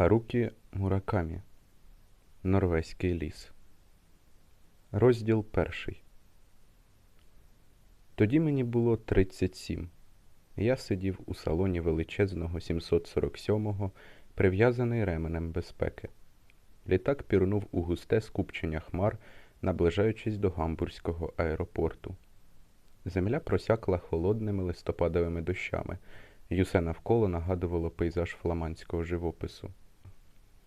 Харукі Муракамі Норвезький ліс. Розділ перший. Тоді мені було 37. Я сидів у салоні величезного 747-го, прив'язаний ременем безпеки. Літак пірнув у густе скупчення хмар, наближаючись до гамбурзького аеропорту. Земля просякла холодними листопадовими дощами, і усе навколо нагадувало пейзаж фламандського живопису.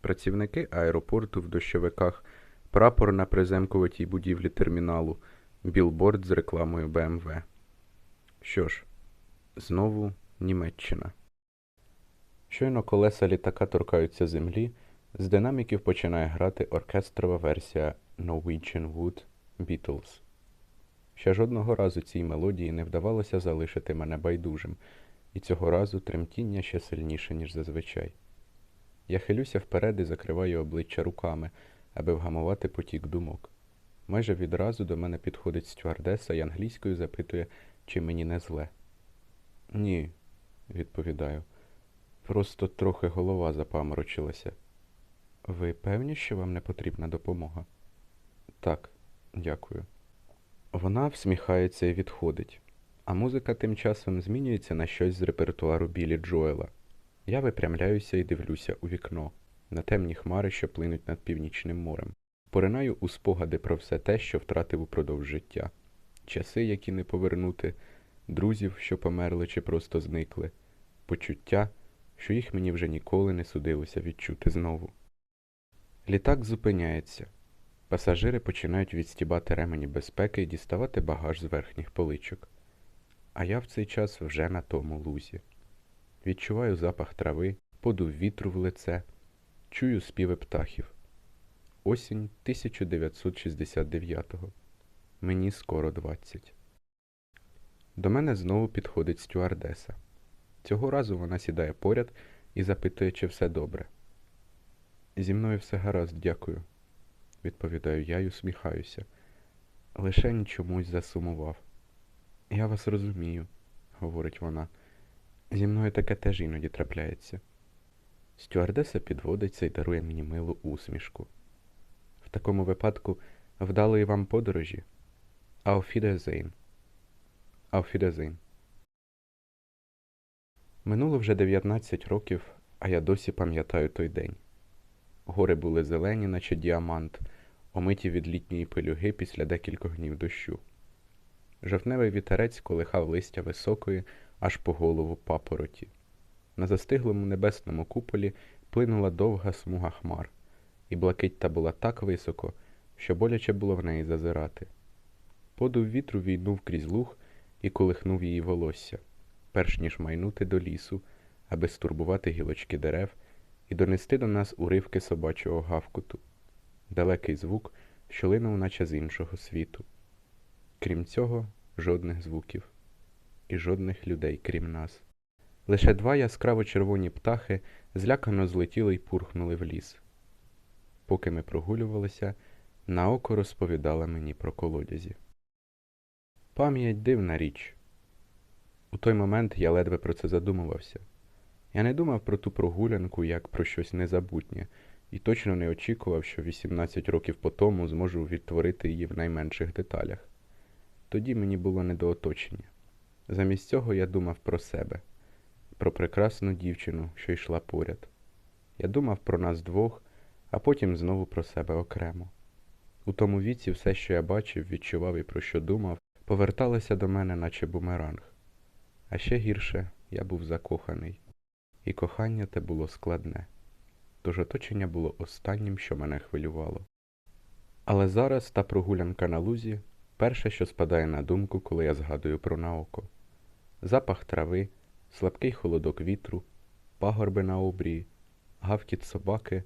Працівники аеропорту в дощовиках, прапор на приземкуватій будівлі терміналу, білборд з рекламою БМВ. Що ж, знову Німеччина. Щойно колеса літака торкаються землі, з динаміків починає грати оркестрова версія Norwegian Wood Beatles. Ще жодного разу цій мелодії не вдавалося залишити мене байдужим, і цього разу тремтіння ще сильніше, ніж зазвичай. Я хилюся вперед і закриваю обличчя руками, аби вгамувати потік думок. Майже відразу до мене підходить стюардеса і англійською запитує, чи мені не зле. Ні, відповідаю. Просто трохи голова запаморочилася. Ви певні, що вам не потрібна допомога? Так, дякую. Вона всміхається і відходить, а музика тим часом змінюється на щось з репертуару Білі Джоела. Я випрямляюся і дивлюся у вікно, на темні хмари, що плинуть над північним морем. Поринаю у спогади про все те, що втратив упродовж життя, часи, які не повернути, друзів, що померли чи просто зникли, почуття, що їх мені вже ніколи не судилося відчути знову. Літак зупиняється. Пасажири починають відстібати ремені безпеки і діставати багаж з верхніх поличок. А я в цей час вже на тому лузі. Відчуваю запах трави, подув вітру в лице, чую співи птахів. Осінь 1969-го. Мені скоро 20. До мене знову підходить стюардеса. Цього разу вона сідає поряд і запитує, чи все добре. Зі мною все гаразд, дякую, відповідаю я й усміхаюся. Лишень чомусь засумував. Я вас розумію, говорить вона. Зі мною таке теж іноді трапляється. Стюардеса підводиться і дарує мені милу усмішку. В такому випадку вдалої вам подорожі. Auf Wiedersehen. Минуло вже 19 років, а я досі пам'ятаю той день. Гори були зелені, наче діамант, омиті від літньої пилюги після декількох днів дощу. Жовтневий вітерець колихав листя високої, аж по голову папороті. На застиглому небесному куполі плинула довга смуга хмар, і блакить та була так високо, що боляче було в неї зазирати. Подув вітру війнув крізь луг і колихнув її волосся, перш ніж майнути до лісу, аби стурбувати гілочки дерев і донести до нас уривки собачого гавкуту, далекий звук, що линув наче з іншого світу. Крім цього, жодних звуків і жодних людей, крім нас. Лише два яскраво червоні птахи злякано злетіли й пурхнули в ліс. Поки ми прогулювалися, на око розповідала мені про колодязі. Пам'ять дивна річ. У той момент я ледве про це задумувався. Я не думав про ту прогулянку як про щось незабутнє, і точно не очікував, що 18 років по тому зможу відтворити її в найменших деталях. Тоді мені було не до оточення. Замість цього я думав про себе, про прекрасну дівчину, що йшла поряд. Я думав про нас двох, а потім знову про себе окремо. У тому віці все, що я бачив, відчував і про що думав, поверталося до мене, наче бумеранг. А ще гірше я був закоханий, і кохання те було складне, тож оточення було останнім, що мене хвилювало. Але зараз та прогулянка на лузі перше, що спадає на думку, коли я згадую про наоко. Запах трави, слабкий холодок вітру, пагорби на обрії, гавкіт собаки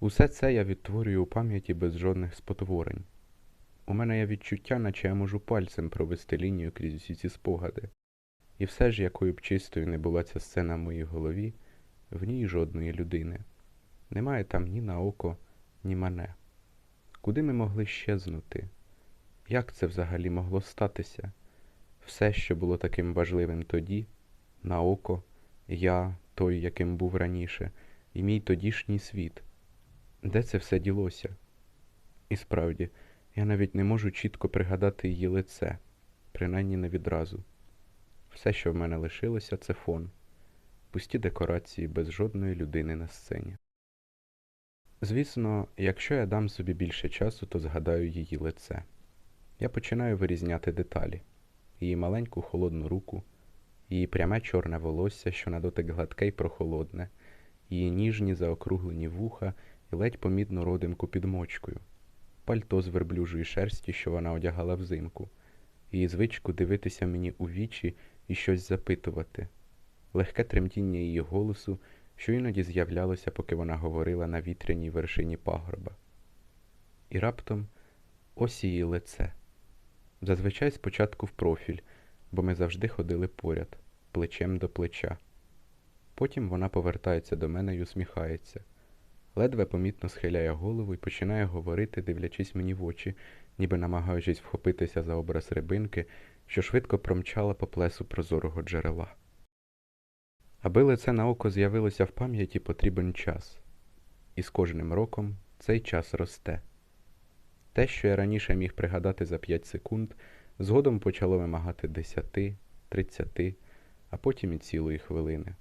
усе це я відтворюю у пам'яті без жодних спотворень. У мене є відчуття, наче я можу пальцем провести лінію крізь усі ці спогади. І все ж, якою б чистою не була ця сцена в моїй голові, в ній жодної людини. Немає там ні на око, ні мене. Куди ми могли щезнути? Як це взагалі могло статися? Все, що було таким важливим тоді, на око, я, той, яким був раніше, і мій тодішній світ. Де це все ділося? І справді, я навіть не можу чітко пригадати її лице, принаймні не відразу. Все, що в мене лишилося, це фон, пусті декорації без жодної людини на сцені. Звісно, якщо я дам собі більше часу, то згадаю її лице. Я починаю вирізняти деталі її маленьку холодну руку, її пряме чорне волосся, що на дотик гладке й прохолодне, її ніжні заокруглені вуха і ледь помітну родимку під мочкою, пальто з верблюжої шерсті, що вона одягала взимку, її звичку дивитися мені у вічі і щось запитувати, легке тремтіння її голосу, що іноді з'являлося, поки вона говорила на вітряній вершині пагорба. І раптом ось її лице. Зазвичай спочатку в профіль, бо ми завжди ходили поряд, плечем до плеча. Потім вона повертається до мене й усміхається, ледве помітно схиляє голову і починає говорити, дивлячись мені в очі, ніби намагаючись вхопитися за образ рибинки, що швидко промчала по плесу прозорого джерела. Аби лице на око з'явилося в пам'яті, потрібен час, і з кожним роком цей час росте. Те, що я раніше міг пригадати за 5 секунд, згодом почало вимагати 10, 30, а потім і цілої хвилини.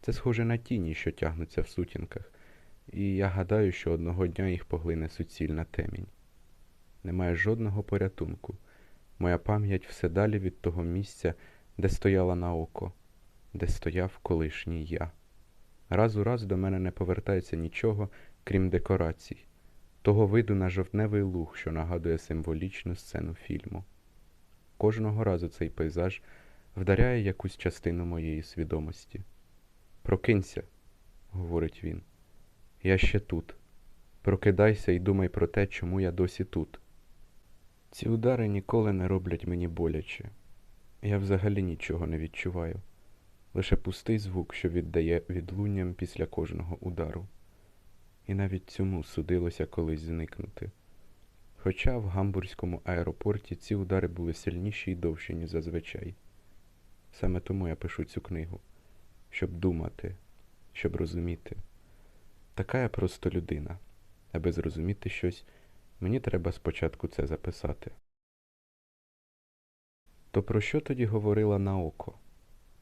Це схоже на тіні, що тягнуться в сутінках, і я гадаю, що одного дня їх поглине суцільна темінь. Немає жодного порятунку. Моя пам'ять все далі від того місця, де стояла на око, де стояв колишній я. Раз у раз до мене не повертається нічого, крім декорацій того виду на жовтневий луг, що нагадує символічну сцену фільму. Кожного разу цей пейзаж вдаряє якусь частину моєї свідомості. Прокинься, говорить він. Я ще тут. Прокидайся і думай про те, чому я досі тут. Ці удари ніколи не роблять мені боляче. Я взагалі нічого не відчуваю, лише пустий звук, що віддає відлунням після кожного удару і навіть цьому судилося колись зникнути. Хоча в гамбурзькому аеропорті ці удари були сильніші і довші, ніж зазвичай. Саме тому я пишу цю книгу, щоб думати, щоб розуміти. Така я просто людина. Аби зрозуміти щось, мені треба спочатку це записати. То про що тоді говорила на око?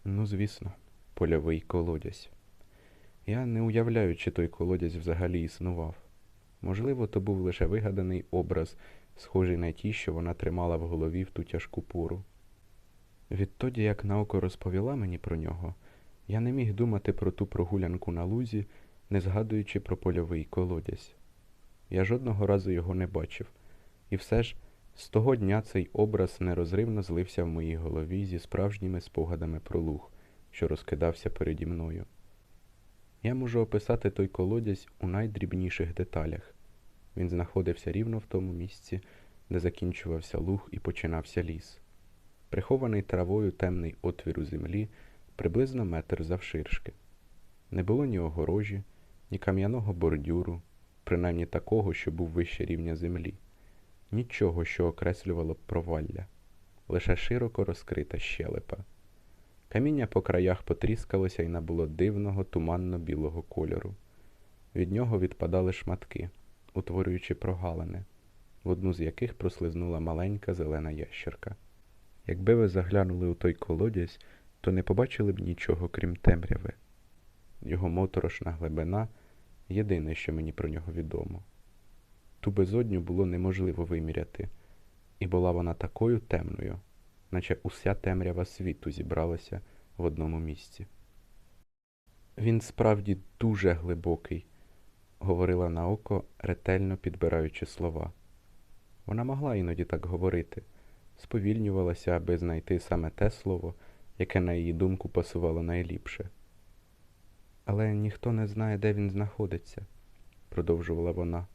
Ну, звісно, польовий колодязь. Я не уявляю, чи той колодязь взагалі існував. Можливо, то був лише вигаданий образ, схожий на ті, що вона тримала в голові в ту тяжку пору. Відтоді, як наука розповіла мені про нього, я не міг думати про ту прогулянку на лузі, не згадуючи про польовий колодязь. Я жодного разу його не бачив, і все ж з того дня цей образ нерозривно злився в моїй голові зі справжніми спогадами про луг, що розкидався переді мною. Я можу описати той колодязь у найдрібніших деталях. Він знаходився рівно в тому місці, де закінчувався луг і починався ліс. Прихований травою темний отвір у землі приблизно метр завширшки. Не було ні огорожі, ні кам'яного бордюру, принаймні такого, що був вище рівня землі, нічого, що окреслювало провалля, лише широко розкрита щелепа. Каміння по краях потріскалося і набуло дивного туманно-білого кольору. Від нього відпадали шматки, утворюючи прогалини, в одну з яких прослизнула маленька зелена ящерка. Якби ви заглянули у той колодязь, то не побачили б нічого, крім темряви. Його моторошна глибина єдине, що мені про нього відомо. Ту безодню було неможливо виміряти, і була вона такою темною наче уся темрява світу зібралася в одному місці. Він справді дуже глибокий, говорила наоко, ретельно підбираючи слова. Вона могла іноді так говорити, сповільнювалася, аби знайти саме те слово, яке, на її думку, пасувало найліпше. Але ніхто не знає, де він знаходиться, продовжувала вона.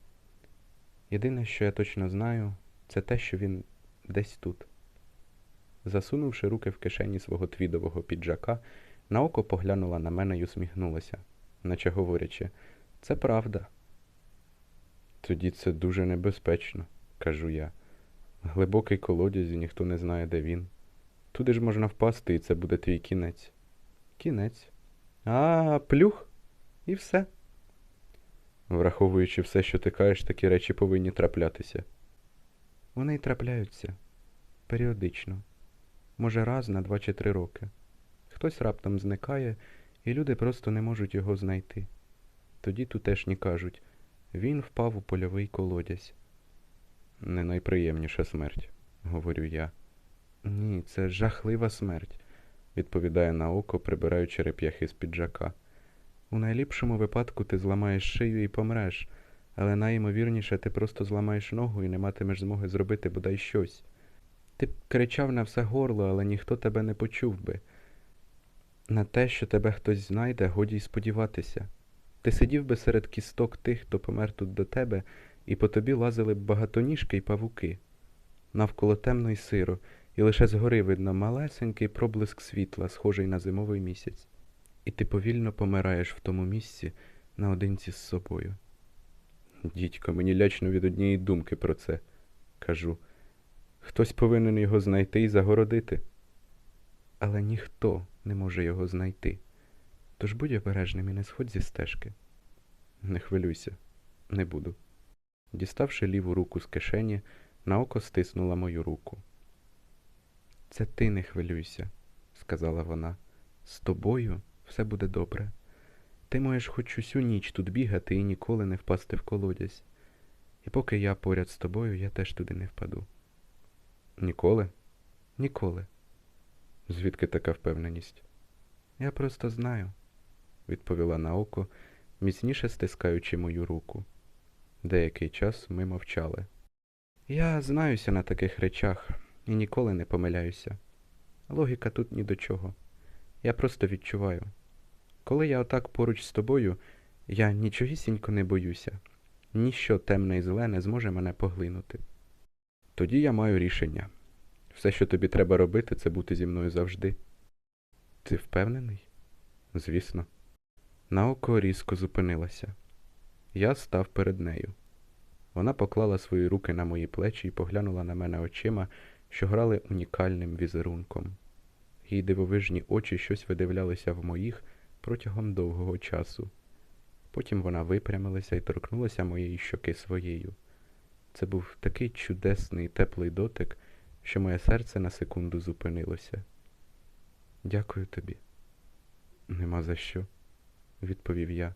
Єдине, що я точно знаю, це те, що він десь тут. Засунувши руки в кишені свого твідового піджака, на око поглянула на мене й усміхнулася, наче говорячи, це правда. Тоді це дуже небезпечно, кажу я. Глибокий колодязь і ніхто не знає, де він. Туди ж можна впасти, і це буде твій кінець. Кінець. А, плюх? І все. Враховуючи все, що ти кажеш, такі речі повинні траплятися. Вони й трапляються періодично, може раз на два чи три роки. Хтось раптом зникає, і люди просто не можуть його знайти. Тоді тутешні кажуть він впав у польовий колодязь. Не найприємніша смерть, говорю я. Ні, це жахлива смерть, відповідає Наоко, прибираючи реп'яхи з піджака. У найліпшому випадку ти зламаєш шию і помреш, але найімовірніше ти просто зламаєш ногу і не матимеш змоги зробити бодай щось. Ти б кричав на все горло, але ніхто тебе не почув би. На те, що тебе хтось знайде, годі й сподіватися. Ти сидів би серед кісток тих, хто помер тут до тебе, і по тобі лазили б багатоніжки й павуки. Навколо темно й сиро, і лише згори видно малесенький проблиск світла, схожий на зимовий місяць. І ти повільно помираєш в тому місці наодинці з собою. Дідько, мені лячно від однієї думки про це, кажу. Хтось повинен його знайти і загородити. Але ніхто не може його знайти. Тож будь обережним і не сходь зі стежки. Не хвилюйся, не буду. Діставши ліву руку з кишені, наоко стиснула мою руку. Це ти не хвилюйся, сказала вона. З тобою все буде добре. Ти можеш хоч усю ніч тут бігати і ніколи не впасти в колодязь. І поки я поряд з тобою, я теж туди не впаду. Ніколи? Ніколи. Звідки така впевненість? Я просто знаю, відповіла Наоко, міцніше стискаючи мою руку. Деякий час ми мовчали. Я знаюся на таких речах і ніколи не помиляюся. Логіка тут ні до чого. Я просто відчуваю. Коли я отак поруч з тобою, я нічогісінько не боюся. Ніщо темне і зле не зможе мене поглинути. Тоді я маю рішення. Все, що тобі треба робити, це бути зі мною завжди. Ти впевнений? Звісно. Наоко різко зупинилася. Я став перед нею. Вона поклала свої руки на мої плечі і поглянула на мене очима, що грали унікальним візерунком. Її дивовижні очі щось видивлялися в моїх протягом довгого часу. Потім вона випрямилася і торкнулася моєї щоки своєю. Це був такий чудесний теплий дотик, що моє серце на секунду зупинилося. Дякую тобі. Нема за що, відповів я.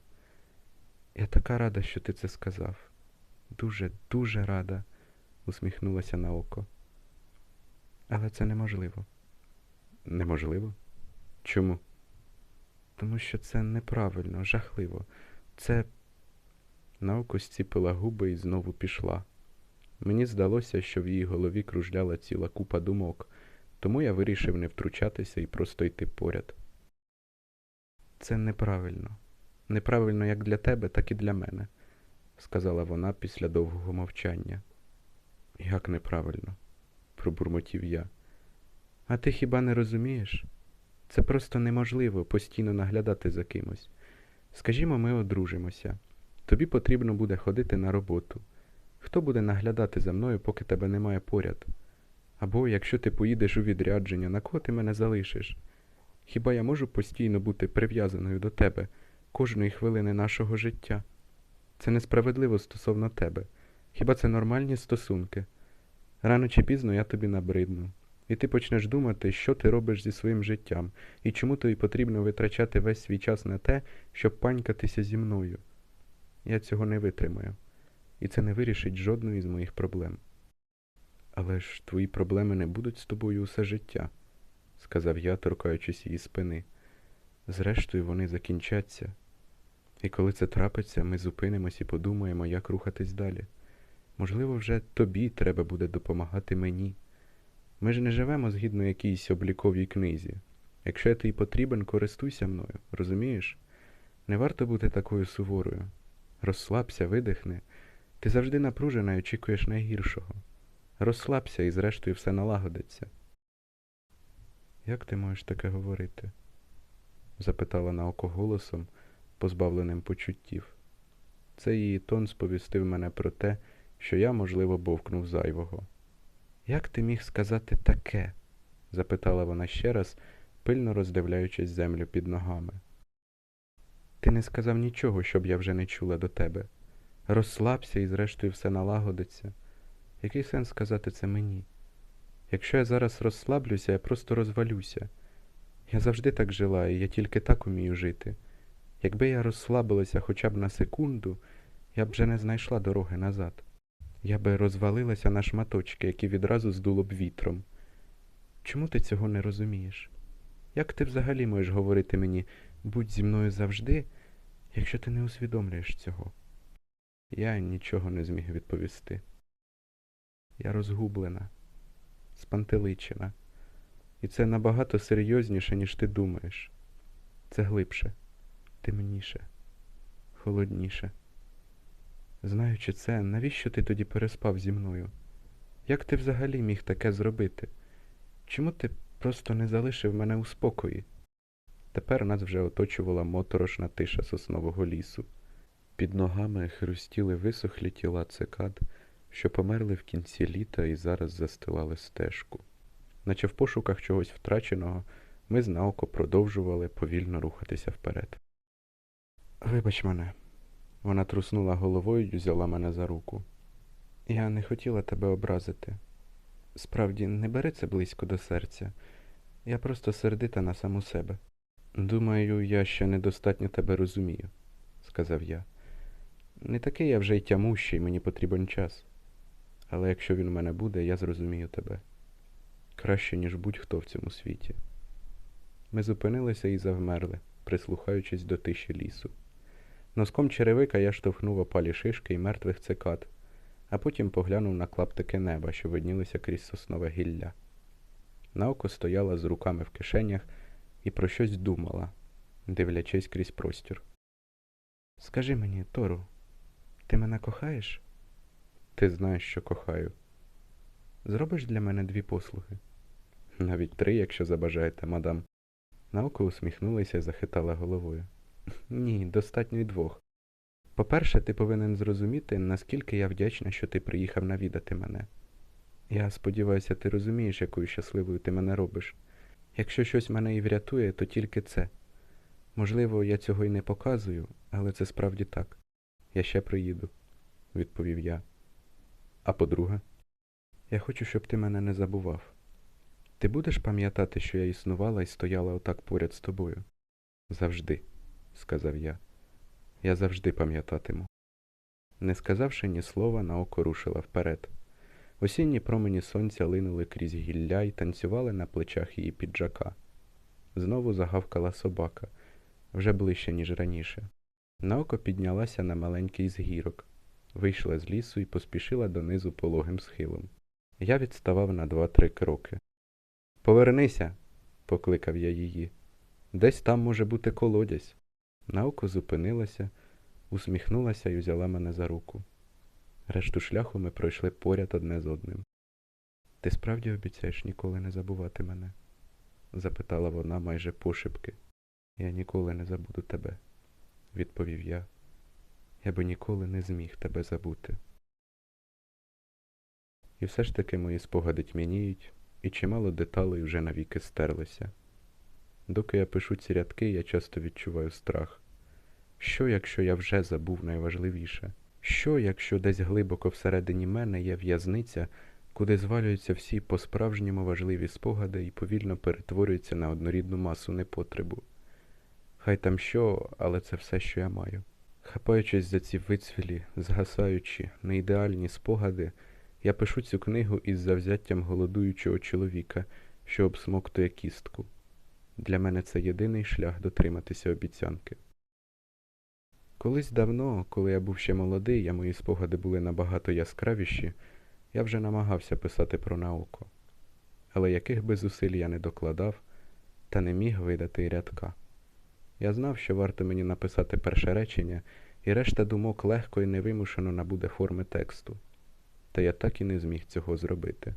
Я така рада, що ти це сказав. Дуже, дуже рада, усміхнулася на око. Але це неможливо. Неможливо? Чому? Тому що це неправильно, жахливо. Це Наоко зціпила губи і знову пішла. Мені здалося, що в її голові кружляла ціла купа думок, тому я вирішив не втручатися і просто йти поряд. Це неправильно. Неправильно як для тебе, так і для мене, сказала вона після довгого мовчання. Як неправильно? пробурмотів я. А ти хіба не розумієш? Це просто неможливо постійно наглядати за кимось. Скажімо, ми одружимося. Тобі потрібно буде ходити на роботу. Хто буде наглядати за мною, поки тебе немає поряд? Або якщо ти поїдеш у відрядження, на кого ти мене залишиш? Хіба я можу постійно бути прив'язаною до тебе кожної хвилини нашого життя? Це несправедливо стосовно тебе. Хіба це нормальні стосунки? Рано чи пізно я тобі набридну, і ти почнеш думати, що ти робиш зі своїм життям, і чому тобі потрібно витрачати весь свій час на те, щоб панькатися зі мною. Я цього не витримаю, і це не вирішить жодної з моїх проблем. Але ж твої проблеми не будуть з тобою усе життя, сказав я, торкаючись її спини. Зрештою, вони закінчаться. І коли це трапиться, ми зупинимось і подумаємо, як рухатись далі. Можливо, вже тобі треба буде допомагати мені. Ми ж не живемо згідно якійсь обліковій книзі. Якщо тобі потрібен, користуйся мною, розумієш? Не варто бути такою суворою. Розслабся, видихни. Ти завжди напружена і очікуєш найгіршого. Розслабся і зрештою все налагодиться. Як ти можеш таке говорити? запитала наоко голосом, позбавленим почуттів. Це її тон сповістив мене про те, що я, можливо, бовкнув зайвого. Як ти міг сказати таке? запитала вона ще раз, пильно роздивляючись землю під ногами. Ти не сказав нічого, щоб я вже не чула до тебе. Розслабся і зрештою все налагодиться. Який сенс сказати це мені? Якщо я зараз розслаблюся, я просто розвалюся. Я завжди так жила, і я тільки так умію жити. Якби я розслабилася хоча б на секунду, я б вже не знайшла дороги назад. Я би розвалилася на шматочки, які відразу здуло б вітром. Чому ти цього не розумієш? Як ти взагалі можеш говорити мені будь зі мною завжди, якщо ти не усвідомлюєш цього? Я нічого не зміг відповісти. Я розгублена, спантеличена. І це набагато серйозніше, ніж ти думаєш. Це глибше, темніше, холодніше. Знаючи це, навіщо ти тоді переспав зі мною? Як ти взагалі міг таке зробити? Чому ти просто не залишив мене у спокої? Тепер нас вже оточувала моторошна тиша соснового лісу. Під ногами хрустіли висохлі тіла цикад, що померли в кінці літа і зараз застилали стежку. Наче в пошуках чогось втраченого, ми з Наоко продовжували повільно рухатися вперед. Вибач мене, вона труснула головою і взяла мене за руку. Я не хотіла тебе образити. Справді, не бери це близько до серця. Я просто сердита на саму себе. Думаю, я ще недостатньо тебе розумію, сказав я. Не такий я вже й тямущий, мені потрібен час. Але якщо він у мене буде, я зрозумію тебе. Краще, ніж будь-хто в цьому світі. Ми зупинилися і завмерли, прислухаючись до тиші лісу. Носком черевика я штовхнув опалі шишки і мертвих цикад, а потім поглянув на клаптики неба, що виднілися крізь соснове гілля. Наоко стояла з руками в кишенях і про щось думала, дивлячись крізь простір. Скажи мені, Тору, ти мене кохаєш? Ти знаєш, що кохаю. Зробиш для мене дві послуги? Навіть три, якщо забажаєте, мадам. Наоко усміхнулася і захитала головою. Ні, достатньо й двох. По-перше, ти повинен зрозуміти, наскільки я вдячна, що ти приїхав навідати мене. Я сподіваюся, ти розумієш, якою щасливою ти мене робиш. Якщо щось мене і врятує, то тільки це. Можливо, я цього й не показую, але це справді так. Я ще приїду, відповів я. А по-друге, я хочу, щоб ти мене не забував. Ти будеш пам'ятати, що я існувала і стояла отак поряд з тобою? Завжди, сказав я. Я завжди пам'ятатиму. Не сказавши ні слова, наоко рушила вперед. Осінні промені сонця линули крізь гілля і танцювали на плечах її піджака. Знову загавкала собака, вже ближче, ніж раніше. Наоко піднялася на маленький згірок, вийшла з лісу і поспішила донизу пологим схилом. Я відставав на два-три кроки. Повернися, покликав я її. Десь там може бути колодязь. Наоко зупинилася, усміхнулася і взяла мене за руку. Решту шляху ми пройшли поряд одне з одним. Ти справді обіцяєш ніколи не забувати мене? запитала вона майже пошепки. Я ніколи не забуду тебе, відповів я. Я би ніколи не зміг тебе забути. І все ж таки мої спогади тьмяніють, і чимало деталей вже навіки стерлися. Доки я пишу ці рядки, я часто відчуваю страх. Що, якщо я вже забув найважливіше? Що, якщо десь глибоко всередині мене є в'язниця, куди звалюються всі по-справжньому важливі спогади і повільно перетворюються на однорідну масу непотребу? Хай там що, але це все, що я маю. Хапаючись за ці вицвілі, згасаючі, неідеальні спогади, я пишу цю книгу із завзяттям голодуючого чоловіка, що обсмоктує кістку. Для мене це єдиний шлях дотриматися обіцянки. Колись давно, коли я був ще молодий, а мої спогади були набагато яскравіші, я вже намагався писати про науку. Але яких би зусиль я не докладав, та не міг видати рядка. Я знав, що варто мені написати перше речення, і решта думок легко і невимушено набуде форми тексту. Та я так і не зміг цього зробити.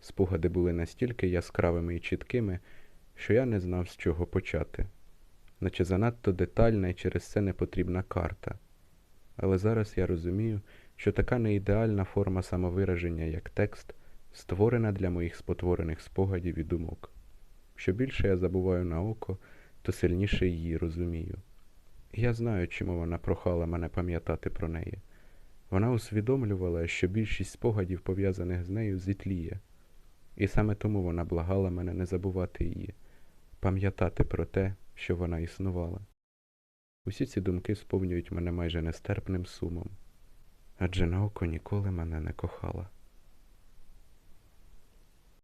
Спогади були настільки яскравими і чіткими, що я не знав, з чого почати наче занадто детальна і через це непотрібна карта. Але зараз я розумію, що така неідеальна форма самовираження, як текст, створена для моїх спотворених спогадів і думок. Що більше я забуваю на око, то сильніше її розумію. Я знаю, чому вона прохала мене пам'ятати про неї. Вона усвідомлювала, що більшість спогадів, пов'язаних з нею, зітліє. І саме тому вона благала мене не забувати її, пам'ятати про те, що вона існувала. Усі ці думки сповнюють мене майже нестерпним сумом, адже наука ніколи мене не кохала.